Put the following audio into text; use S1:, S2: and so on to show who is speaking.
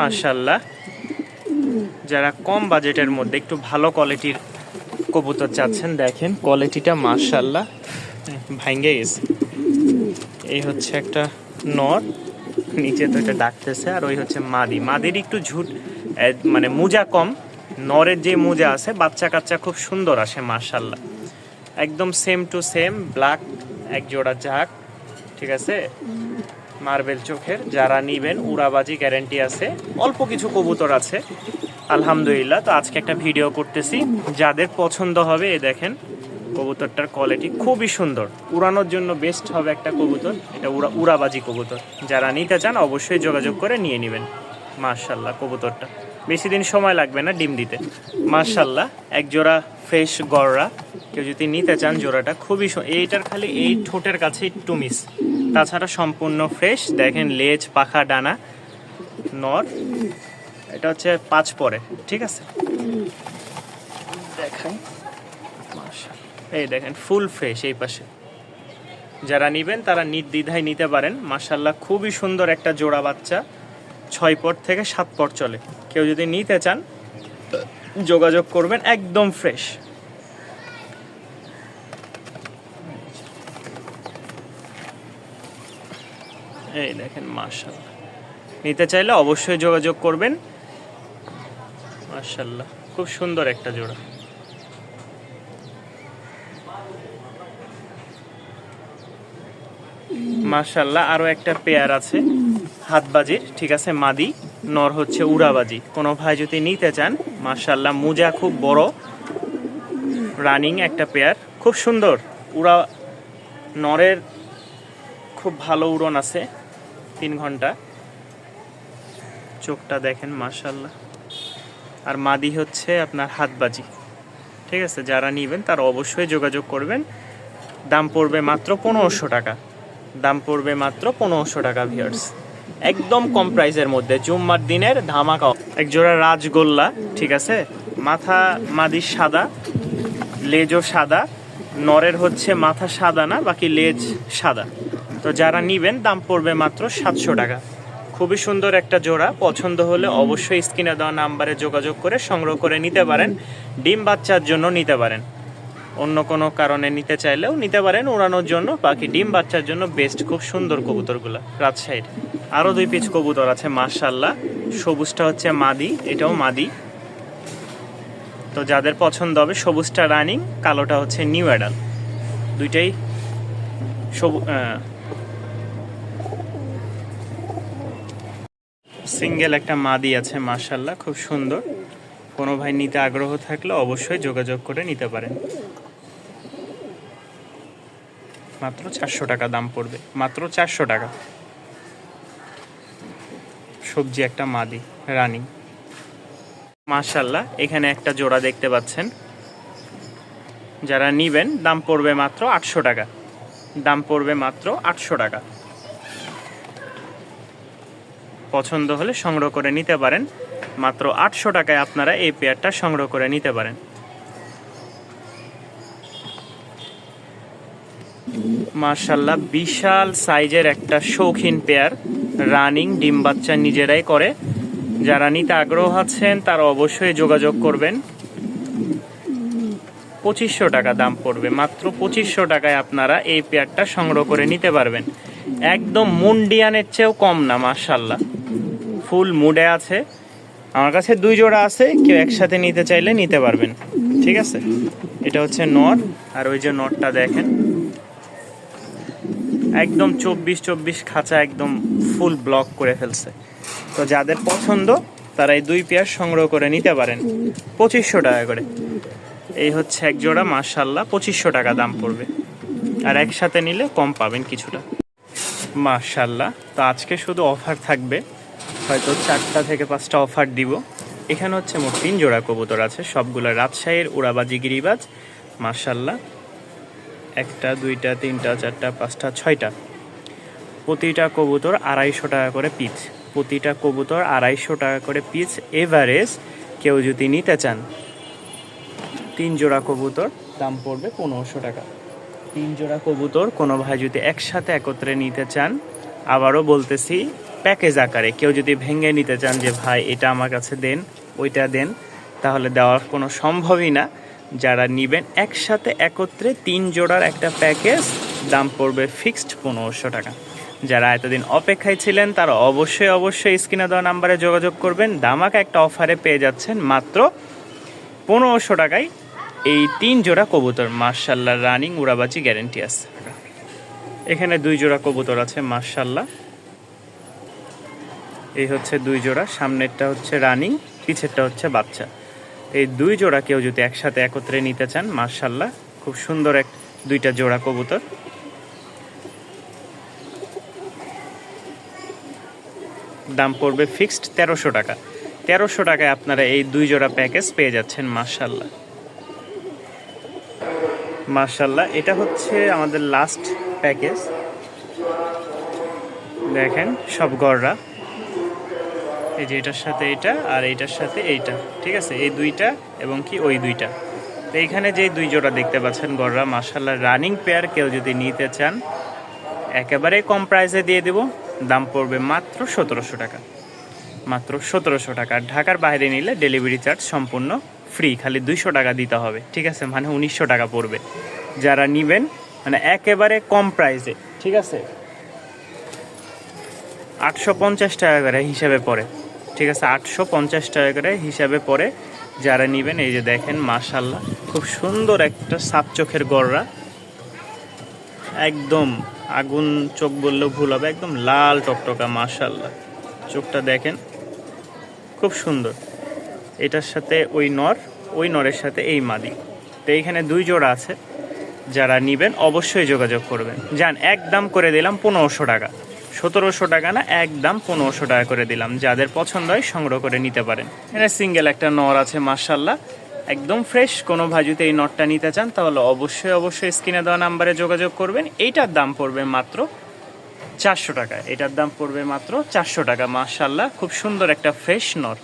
S1: মাশাল্লাহ যারা কম বাজেটের মধ্যে একটু ভালো কোয়ালিটির কবুতর চাচ্ছেন, দেখেন কোয়ালিটিটা মাশাল্লাহ ভাঙ্গে গেছে। এই হচ্ছে একটা নর, নিচে তো এটা ডাকতেছে, আর ওই হচ্ছে মাদি। মাদির একটু ঝুট মানে মোজা কম, নরের যে মোজা আছে বাচ্চা কাচ্চা খুব সুন্দর আসে মাশাল্লাহ একদম সেম টু সেম ব্ল্যাক এক জোড়া জাক ঠিক আছে? মার্বেল চোখের, যারা নিবেন, উড়াবাজি গ্যারেন্টি আছে। অল্প কিছু কবুতর আছে। আলহামদুলিল্লাহ, তো আজকে একটা ভিডিও করতেছি। যাদের পছন্দ হবে, এ দেখেন, কবুতরটার কোয়ালিটি খুবই সুন্দর। উড়ানোর জন্য বেস্ট হবে একটা কবুতর, এটা উড়া, উড়াবাজি কবুতর। যারা নিতে চান, অবশ্যই যোগাযোগ করে নিয়ে নেবেন। মার্শাল্লাহ কবুতরটা। বেশি দিন সময় লাগবে না ডিম দিতে। মার্শাল্লাহ এক জোড়া ফ্রেশ গড়রা। কেউ যদি নিতে চান, জোড়াটা খুবই এইটার খালি এই ঠোঁটের কাছে একটু মিস তাছাড়া সম্পূর্ণ ফ্রেশ দেখেন লেজ পাখা ডানা নর। এটা হচ্ছে পাঁচ পরে ঠিক আছে? দেখাই। এই দেখেন ফুল ফ্রেশ এই পাশে। যারা নিবেন তারা নির্দ্বিধায় নিতে পারেন। মাসাল্লাহ খুবই সুন্দর একটা জোড়া বাচ্চা। ছয় পর থেকে সাত পর চলে। কেউ যদি নিতে চান যোগাযোগ করবেন একদম ফ্রেশ এই দেখেন মাশাল্লাহ নিতে চাইলে অবশ্যই যোগাযোগ করবেন। মাশাল্লাহ খুব সুন্দর একটা জোড়া। মাশাল্লাহ আরও একটা পেয়ার আছে হাতবাজির ঠিক আছে, মাদি, নর হচ্ছে উড়াবাজি। কোনো ভাই যদি নিতে চান মাশাল্লাহ মুজা খুব বড়, রানিং একটা পেয়ার, খুব সুন্দর। উড়া, নরের খুব ভালো উড়ন আছে। তিন ঘণ্টা। চোখটা দেখেন মাশাল্লাহ আর মাদি হচ্ছে আপনার হাতবাজি। ঠিক আছে, যারা নিবেন তারা অবশ্যই যোগাযোগ করবেন। দাম পড়বে মাত্র পনেরোশো টাকা। দাম পড়বে মাত্র পনেরোশো টাকা ভিয়ার্স একদম কম প্রাইসের মধ্যে, জুম্মার দিনের ধামাকা। এক জোড়া রাজগোল্লা, ঠিক আছে? মাথা মাদির সাদা, লেজও সাদা। নরের হচ্ছে মাথা সাদা না, বাকি লেজ সাদা। তো যারা নিবেন, দাম পড়বে মাত্র সাতশো টাকা। খুবই সুন্দর একটা জোড়া। পছন্দ হলে অবশ্যই স্ক্রিনে দেওয়া নাম্বারে যোগাযোগ করে সংগ্রহ করে নিতে পারেন। ডিম বাচ্চার জন্য নিতে পারেন। অন্য কোনো কারণে নিতে চাইলেও নিতে পারেন উড়ানোর জন্য। বাকি ডিম বাচ্চার জন্য বেস্ট খুব সুন্দর কবুতরগুলো। রাজশাহীর। আরও দুই পিচ কবুতর আছে মার্শাল্লাহ সবুজটা হচ্ছে মাদি, এটাও মাদি। তো যাদের পছন্দ হবে, সবুজটা রানিং, কালোটা হচ্ছে নিউ অ্যাডাল দুইটাই সবু সিঙ্গেল একটা মাদি আছে মার্শাল্লাহ খুব সুন্দর। কোনো ভাই নিতে আগ্রহ থাকলে অবশ্যই যোগাযোগ করে নিতে পারেন। মাত্র চারশো টাকা দাম পড়বে। মাত্র চারশো টাকা। সবজি একটা মাদি, রানিং। মাশাল্লাহ এখানে একটা জোড়া দেখতে পাচ্ছেন। যারা নিবেন, দাম পড়বে মাত্র আটশো টাকা। দাম পড়বে মাত্র আটশো টাকা। পছন্দ হলে সংগ্রহ করে নিতে পারেন। মাত্র আটশো টাকায় আপনারা এই পেয়ারটা সংগ্রহ করে নিতে পারেন। মার্শাল্লাহ বিশাল সাইজের একটা শৌখিন পেয়ার। রানিং ডিম বাচ্চা নিজেরাই করে। যারা নিতে আগ্রহ আছেন, তারা অবশ্যই যোগাযোগ করবেন। পঁচিশশো টাকা দাম পড়বে। মাত্র পঁচিশশো টাকায় আপনারা এই পেয়ারটা সংগ্রহ করে নিতে পারবেন। একদম মুন্ডিয়ানের চেয়েও কম না মার্শাল্লাহ ফুল মুডে আছে। আমার কাছে দুই জোড়া আছে, কেউ একসাথে নিতে চাইলে নিতে পারবেন। ঠিক আছে? এটা হচ্ছে নট আর ওই যে নটটা দেখেন। একদম চব্বিশ চব্বিশ খাঁচা একদম ফুল ব্লক করে ফেলছে। তো যাদের পছন্দ, তারা এই দুই পেয়ার সংগ্রহ করে নিতে পারেন। পঁচিশশো টাকা করে। এই হচ্ছে এক জোড়া মার্শাল্লাহ পঁচিশশো টাকা দাম পড়বে। আর একসাথে নিলে কম পাবেন কিছুটা। মার্শাল্লাহ তো আজকে শুধু অফার থাকবে। হয়তো চারটা থেকে পাঁচটা অফার দিব। এখানে হচ্ছে মোট তিন জোড়া কবুতর আছে, সবগুলো রাজশাহীর উড়াবাজি গিরিবাজ মার্শাল্লাহ একটা, দুইটা, তিনটা, চারটা, পাঁচটা, ছয়টা। প্রতিটা কবুতর আড়াইশো টাকা করে পিচ প্রতিটা কবুতর আড়াইশো টাকা করে পিচ এভারেজ কেউ যদি নিতে চান। তিন জোড়া কবুতর, দাম পড়বে পনেরোশো টাকা। তিন জোড়া কবুতর, কোনো ভাই যদি একসাথে একত্রে নিতে চান, আবারও বলতেছি প্যাকেজ আকারে কেউ যদি ভেঙে নিতে চান যে, ভাই, এটা আমার কাছে দেন, ওইটা দেন, তাহলে দেওয়ার কোনো সম্ভবই না। যারা নিবেন একসাথে একত্রে তিন জোড়ার একটা প্যাকেজ দাম পড়বে ফিক্সড পনেরোশো টাকা। যারা এতদিন অপেক্ষায় ছিলেন, তারা অবশ্যই অবশ্যই স্ক্রিনে দেওয়া নাম্বারে যোগাযোগ করবেন। দামাক একটা অফারে পেয়ে যাচ্ছেন মাত্র পনেরোশো টাকায় এই তিন জোড়া কবুতর। মার্শাল্লাহ রানিং উড়াবাজি গ্যারেন্টি আছে। এখানে দুই জোড়া কবুতর আছে মার্শাল্লাহ এই হচ্ছে দুই জোড়া, সামনেরটা হচ্ছে রানিং, পিছেরটা হচ্ছে বাচ্চা। এই দুই জোড়া কেউ যদি একসাথে একত্রে নিতে চান মার্শাল্লাহ খুব সুন্দর এক, দুইটা জোড়া কবুতর। দাম পড়বে ফিক্সড তেরোশো টাকা। তেরোশো টাকায় আপনারা এই দুই জোড়া প্যাকেজ পেয়ে যাচ্ছেন মার্শাল্লাহ মার্শাল্লাহ এটা হচ্ছে আমাদের লাস্ট প্যাকেজ দেখেন, সব গড়রা। এই যে এটার সাথে এটা আর এইটার সাথে এইটা, ঠিক আছে? এই দুইটা এবং কি ওই দুইটা। তো এইখানে যে দুই জোড়া দেখতে পাচ্ছেন, গড়রা মার্শাল্লাহ রানিং পেয়ার কেউ যদি নিতে চান, একেবারে কম প্রাইসে দিয়ে দেব। দাম পড়বে মাত্র সতেরোশো টাকা। মাত্র সতেরোশো টাকা। ঢাকার বাইরে নিলে ডেলিভারি চার্জ সম্পূর্ণ ফ্রি খালি দুইশো টাকা দিতে হবে, ঠিক আছে? মানে উনিশশো টাকা পড়বে। যারা নিবেন মানে একেবারে কম প্রাইসে ঠিক আছে? আটশো পঞ্চাশ টাকা করে হিসাবে পড়ে। ঠিক আছে, আটশো পঞ্চাশ টাকা করে হিসাবে পরে যারা নিবেন, এই যে দেখেন মাশাল্লাহ খুব সুন্দর একটা সাপ চোখের গড়রা। একদম আগুন চোখ বললেও ভুল হবে, একদম লাল টকটকা মাশাল্লাহ চোখটা দেখেন, খুব সুন্দর। এটার সাথে ওই নর, ওই নরের সাথে এই মাদি। তো এইখানে দুই জোড়া আছে, যারা নিবেন, অবশ্যই যোগাযোগ করবেন। যান একদম করে দিলাম পনেরোশো টাকা। সতেরোশো টাকা না, একদম পনেরোশো টাকা করে দিলাম। যাদের পছন্দ হয় সংগ্রহ করে নিতে পারেন। এটা সিঙ্গেল একটা নর আছে মার্শাল্লাহ একদম ফ্রেশ কোনো যদি এই নটটা নিতে চান, তাহলে অবশ্যই অবশ্যই স্ক্রিনে দেওয়া নাম্বারে যোগাযোগ করবেন। এইটার দাম পড়বে মাত্র চারশো টাকা। এটার দাম পড়বে মাত্র চারশো টাকা মার্শাল্লাহ খুব সুন্দর একটা ফ্রেশ নর।